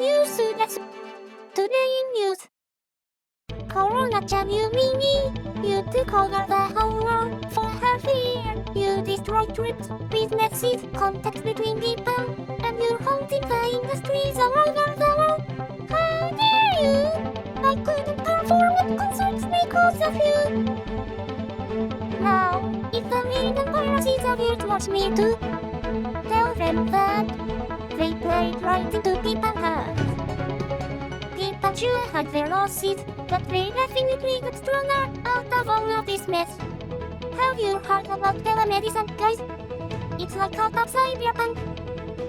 ニュースです。トゥデイニュース。コロナちゃん夢に、you took over the whole world for half. You destroyed trips, businesses, contacts between people, and you haunted the industries all over the world. How dare you? I couldn't perform at concerts because of you. Now, if the million viruses of you watch me too, tell them that they played right into people's hands. Pikachu had their losses, but they definitely got stronger out of all of this mess. Have you heard about telemedicine, guys? It's like out of cyberpunk.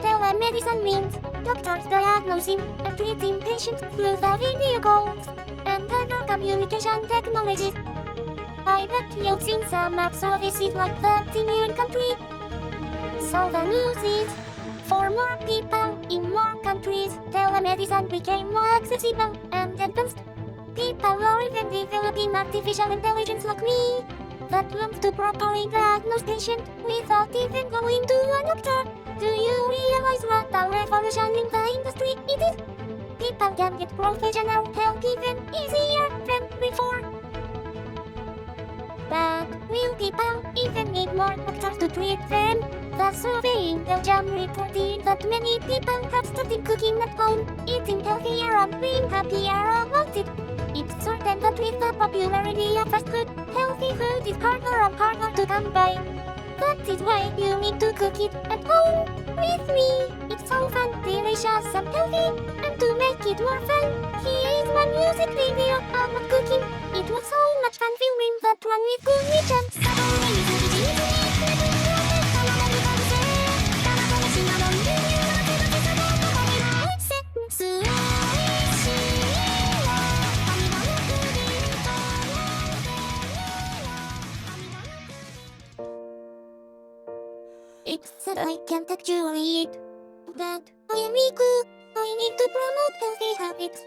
Telemedicine means doctors diagnosing and treating patients through the video calls and other communication technologies. I bet you've seen some app services like that in your country. So the news is, for more people in more countries, telemedicine became more accessible and advanced. People are even developing artificial intelligence like me that learns to properly diagnose patient without even going to a doctor. Do you realize what a revolution in the industry it is? People can get professional help even easier than before. But will people even need more doctors to treat them? The surveying the Belgium reported that many people have started cooking at home, eating healthier and being happier about it. It's certain that with the popularity of fast food, healthy food is harder and harder to come by. That is why you need to cook it at home with me. It's so fun, delicious, and healthy. And to make it more fun, here is my music video about cooking. It was so much fun filming that one with Gumi Chan. It's that I can't actually eat. But I am Miku. I need to promote healthy habits.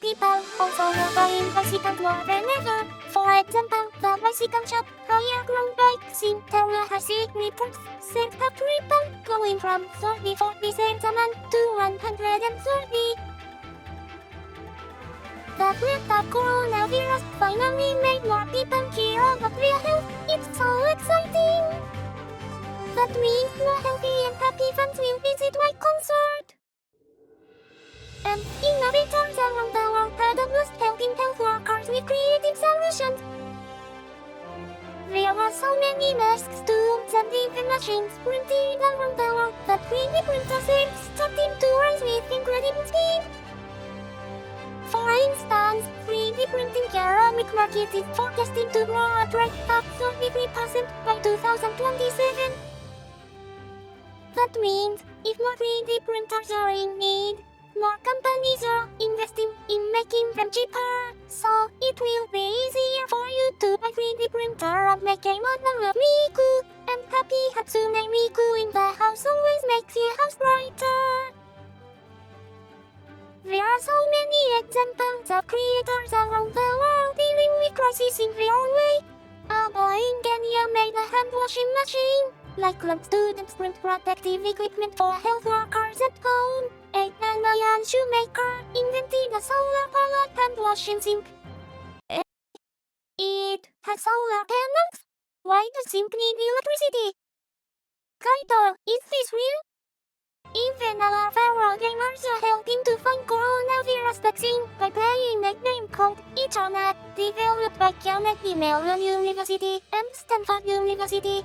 People also are buying bicycles more than ever. For example, the bicycle shop Higher Ground Bikes in Tallahassee reports sent a triple going from 34% a month to 130. The threat of coronavirus finally made more people care That means more healthy and happy fans will visit my concert. And innovators around the world had a boost helping health workers with creative solutions. There were so many masks, tubes, and even machines printed around the world that 3D printer sales started to rise with incredible speed. For instance, 3D printing ceramic market is forecasted to grow at rate of 33% by 2027. That means, if more 3D printers are in need, more companies are investing in making them cheaper. So, it will be easier for you to buy 3D printer and make a model of Miku. And happy Hatsune Miku in the house always makes your house brighter. There are so many examples of creators around the world dealing with crisis in their own way. A boy in Kenya made a hand washing machine, like club students print protective equipment for health workers at home. A Ghanaian shoemaker invented a solar-powered hand washing sink. It has solar panels. Why does sink need electricity? Kaito, is this real? Even our fellow gamers are helping to find coronavirus vaccine by playing a game called Ethernet, developed by Mellon University and Stanford University.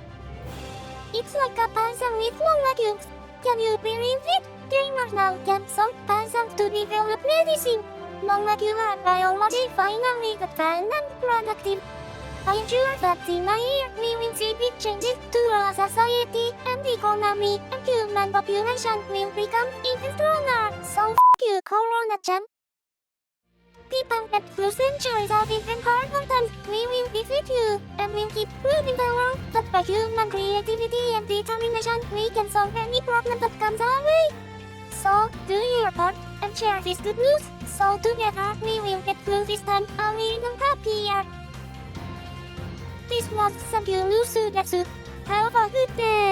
It's like a puzzle with molecules. Can you believe it? Gamers now can solve puzzles to develop medicine. Molecular biology finally got fun and productive. I'm sure that in a year we will see big changes to our society and economy and human population will become even stronger. So f you, Corona-chan. People that through centuries of even harder times, we will defeat you and will keep proving the world that by human creativity and determination we can solve any problem that comes our way. So, do your part and share this good news. So together we will get through this time a little happier. This was Sankyu Sudatsu. Have a good day.